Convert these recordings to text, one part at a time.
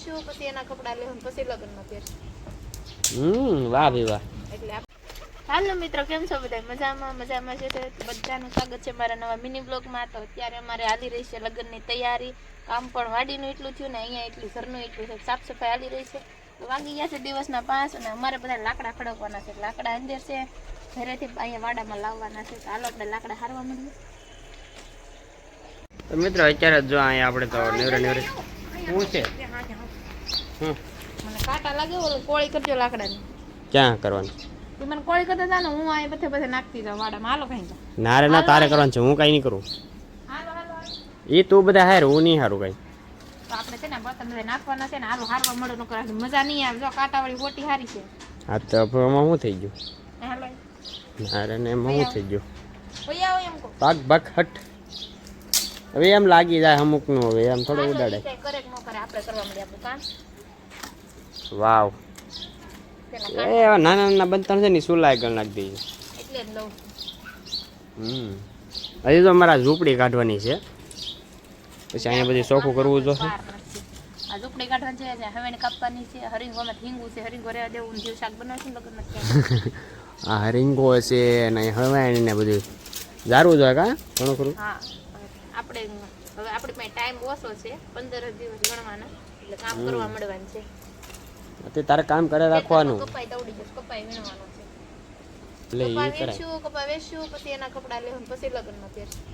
વેચશું પછી એના કપડા લેવું પછી લગ્નમાં પહેરશું. હમ વાહ ભાઈ વાહ. એટલે હાલો મિત્રો કેમ છો બધા? મજામાં મજામાં છે તે? બધાનું સ્વાગત છે મારા નવા મિની બ્લોગમાં. તો અત્યારે અમારે હાલી રહી છે લગ્નની તૈયારી. કામ પણ વાડીનું એટલું થયું ને અહીંયા એટલું ઘરનું એટલું છે. સાફ સફાઈ હાલી રહી છે. વાગી ગયા છે દિવસના પાંચ અને અમારે બધા લાકડા ખડકવાના છે. લાકડા અંદર છે ઘરેથી અહીંયા વાડામાં લાવવાના છે. તો હાલો આપણે લાકડા હારવા મળીએ મિત્રો અત્યારે જો અહીંયા આપણે તો નેવરે નેવરે શું છે? મને કાંટા લાગે ઓલો કોળી કરજો લાકડાની. ક્યાં કરવાનું? તું મને કોળી કરતા હતા ને હું અહીંયા બધે બધે નાખતી જાઉં વાડામાં. હાલો કઈ નારે ના તારે કરવાનું છે હું કઈ નહીં કરું. એ તું બધા હાર હું નહીં હારું કઈ. તો આપણે છે ને બતન બધા નાખવાના છે ને હારું હારવા મળે ન કરે મજા નહીં આવે. જો કાંટાવાળી ગોટી હારી છે. હા તો એમાં શું થઈ ગયું? હાલો. નારે ને એમાં શું થઈ ગયું? ભાગ ભાગ હટ. હવે એમ લાગી જાય અમુકનું હવે એમ થોડું ઉડાડે. કરે કે ન કરે આપણે કરવા મળીએ આપણું કામ. વાવ. એ નાના નાના બનતા છે ને સુલાય ગણ નાખી દઈએ. એટલે જ લઉં હમ. હજી તો અમારા ઝૂંપડી કાઢવાની છે. પછી અહીંયા બધી ચોખ્ખું કરવું જોશે. આ ઝૂંપડી કાઢવાની છે હવે કાપવાની છે હરિંગોમાં હિંગું છે હરિંગો રહેવા દેવું ને શાક બનાવશું લગ્નમાં આ હરિંગો છે ને હવાઈ ને બધું. જારું જોઈએ કા? ઘણું ખરું? હા આપણે હવે આપણે પાસે ટાઈમ ઓછો છે પંદર દિવસ ગણવાના એટલે કામ કરવા મળવાનું છે. અત્યારે તારે કામ કરે રાખવાનું. કપાઈ દોડી જશે કપાઈ વીણવાનો છે. એટલે કપા એ કરાય. કપા વેચશું પછી એના કપડા લેવું પછી લગ્નમાં પહેરશું.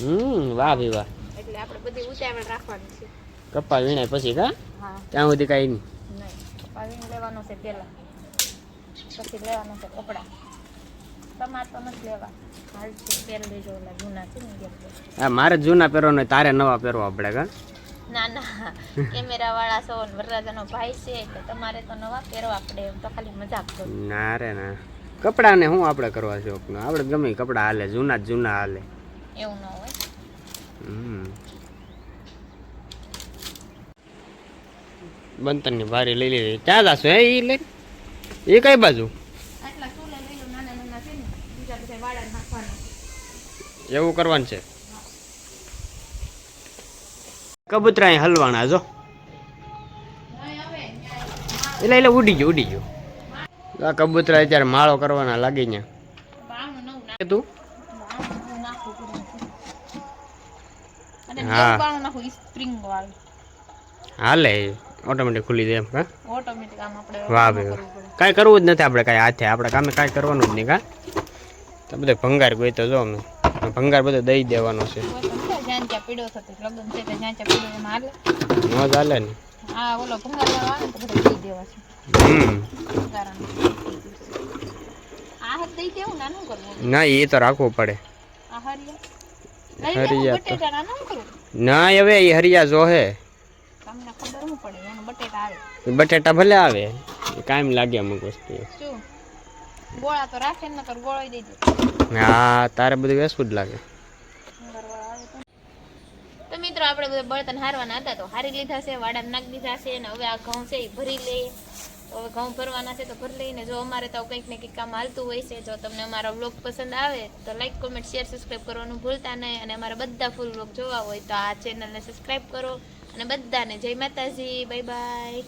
હમ વાહ ભી વાહ. એટલે આપણે બધી ઉતાવળ રાખવાની છે. કપા વીણાય પછી કા? હા. ત્યાં સુધી કાંઈ નહીં. નહીં કપા વીણ લેવાનો છે પહેલા. પછી લેવાનો છે કપડા. તમારે તો નથી લેવા. હાલ છે પહેર લેજો ઓલા જૂના છે ને હા મારે જૂના પહેરવાનો તારે નવા પહેરવા પડે કા? ના ના કેમેરા વાળા છો ને વરરાજાનો ભાઈ છે એટલે તમારે તો નવા પહેરવા પડે એમ તો ખાલી મજાક કરો. ના રે ના. કપડાને હું આપણે કરવા છે આપણે ગમે કપડા કપડાં હાલે જૂના જ જૂના હાલે. એવું ન હોય. હમ. બંતરની બારી લઈ લીધી ક્યાં જાશો હે? ઈ લઈ એ કઈ બાજુ? એવું કરવાનું લઈ લો નાના નાના છે ને બીજા બધા વાળા નાખવાના એવું કરવાનું છે કબૂતરા હલવાના જો. એટલે એટલે ઉડી ગયો ઉડી ગયો. આ કબૂતરા અત્યારે માળો કરવાના લાગી ને તું? હા. હાલે ઓટોમેટિક ખુલી જાય એમ કા ઓટોમેટિક આમ આપણે વાહ ભાઈ કાંઈ કરવું જ નથી આપણે કાંઈ હાથે આપણે કામે કાંઈ કરવાનું જ નહીં કા તો બધે ભંગાર કોઈ તો જો અમે. ભંગાર બધો દઈ દેવાનો છે, જ્યાં ત્યાં પીડો થતો લગ્ન છે તો જ્યાં ત્યાં પીડો એમાં હાલે. ન ચાલે ને. હા ઓલો ભંગાર લેવા આવે ને તો બધા દઈ દેવા છે. આ હાથ દઈ દેવું નાનું કરવું ના એ તો રાખવું પડે. આ હરિયા. હરિયા તો- ના હવે એ હરિયા જોહે તમને ખબર હું પડે એનું બટેટા આવે. બટેટા ભલે આવે કાયમ લાગે અમુક વસ્તુ. શું? ગોળા તો રાખે નકર ગોળો દઈ દે. હા તારે બધું વેસવું જ લાગે. તો મિત્રો, આપણે બધા બળતણ હારવાના હતા તો હારી લીધા છે વાડા નાખી દીધા છે અને હવે આ ઘઉં છે એ ભરી લઈએ તો હવે ઘઉં ભરવાના છે તો ભરી લઈને જો અમારે તો કંઈક ને કંઈક કામ હાલતું હોય છે, જો તમને અમારો વ્લોગ પસંદ આવે તો લાઈક કોમેન્ટ શેર સબસ્ક્રાઈબ કરવાનું ભૂલતા નહીં અને અમારા બધા ફૂલ વ્લોગ જોવા હોય તો આ ચેનલને સબસ્ક્રાઈબ કરો. અને બધાને જય માતાજી બાય બાય